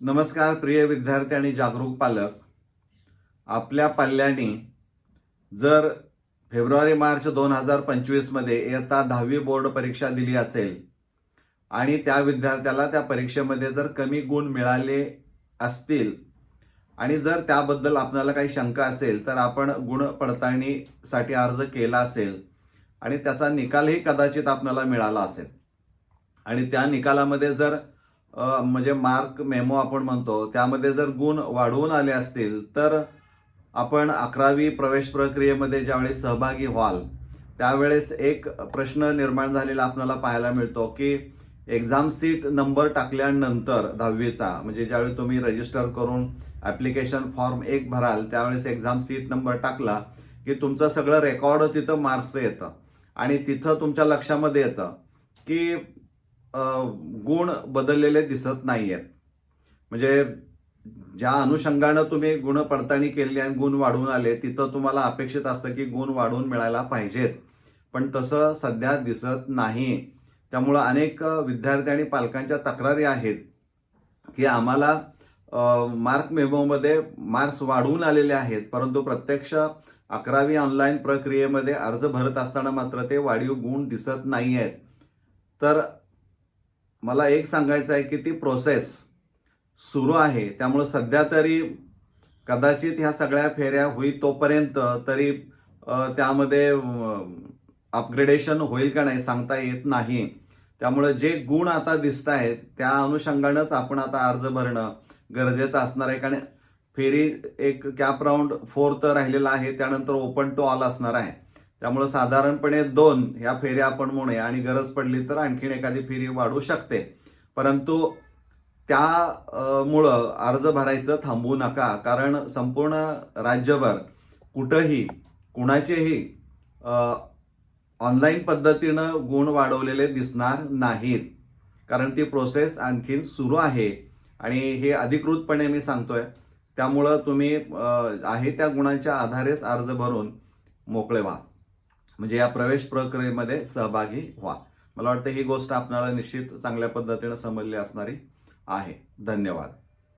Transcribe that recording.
नमस्कार प्रिय विद्यार्थी आणि जागरूक पालक. आपल्या पाल्याने जर फेब्रुवारी मार्च दोन हजार पंचवीसमध्ये इयत्ता दहावी बोर्ड परीक्षा दिली असेल आणि त्या विद्यार्थ्याला त्या परीक्षेमध्ये जर कमी गुण मिळाले असतील आणि जर त्याबद्दल आपल्याला काही शंका असेल तर आपण गुण पडताळणीसाठी अर्ज केला असेल आणि त्याचा निकालही कदाचित आपल्याला मिळाला असेल. आणि त्या निकालामध्ये जर म्हणजे मार्क मेमो आपण म्हणतो त्यामध्ये जर गुण वाढवून आले असतील तर आपण अकरावी प्रवेश प्रक्रियेमध्ये ज्यावेळेस सहभागी व्हाल त्यावेळेस एक प्रश्न निर्माण झालेला आपल्याला पाहायला मिळतो की एक्झाम सीट नंबर टाकल्यानंतर दहावीचा म्हणजे ज्यावेळी तुम्ही रजिस्टर करून ॲप्लिकेशन फॉर्म एक भराल त्यावेळेस एक्झाम सीट नंबर टाकला की तुमचं सगळं रेकॉर्ड तिथं मार्क्सचं येतं. आणि तिथं तुमच्या लक्षामध्ये येतं की गुण बदललेले दिसत नाही आहेत म्हणजे ज्या अनुषंगानं तुम्ही गुण पडताळणी केली आणि गुण वाढून आले तिथं तुम्हाला अपेक्षित असतं की गुण वाढवून मिळायला पाहिजेत. पण तसं सध्या दिसत नाही. त्यामुळं अनेक विद्यार्थी आणि पालकांच्या तक्रारी आहेत की आम्हाला मार्क मेमोमध्ये मार्क्स वाढवून आलेले आहेत परंतु प्रत्यक्ष अकरावी ऑनलाईन प्रक्रियेमध्ये अर्ज भरत असताना मात्र ते वाढीव गुण दिसत नाही आहेत तर मला एक सांगायचं आहे की ती प्रोसेस सुरू आहे. त्यामुळं सध्या तरी कदाचित ह्या सगळ्या फेऱ्या होईल तोपर्यंत तरी त्यामध्ये अपग्रेडेशन होईल का नाही सांगता येत नाही. त्यामुळं जे गुण आता दिसत आहेत त्या अनुषंगानंच आपण आता अर्ज भरणं गरजेचं असणार आहे. कारण फेरी एक कॅप राऊंड फोर तर राहिलेला आहे त्यानंतर ओपन टू ऑल असणार आहे. त्यामुळं साधारणपणे दोन ह्या फेऱ्या आपण म्हणूया. आणि गरज पडली तर आणखीन एखादी फेरी वाढू शकते. परंतु त्या मुळं अर्ज भरायचं थांबवू नका. कारण संपूर्ण राज्यभर कुठंही कुणाचेही ऑनलाईन पद्धतीनं गुण वाढवलेले दिसणार नाहीत. कारण ती प्रोसेस आणखीन सुरू आहे. आणि हे अधिकृतपणे मी सांगतोय. त्यामुळं तुम्ही आहे त्या गुणांच्या आधारेच अर्ज भरून मोकळे व्हा. म्हणजे या प्रवेश प्रक्रियेमध्ये सहभागी व्हा. मला वाटतं ही गोष्ट आपल्याला निश्चित चांगल्या पद्धतीनं समजली असणारी आहे. धन्यवाद.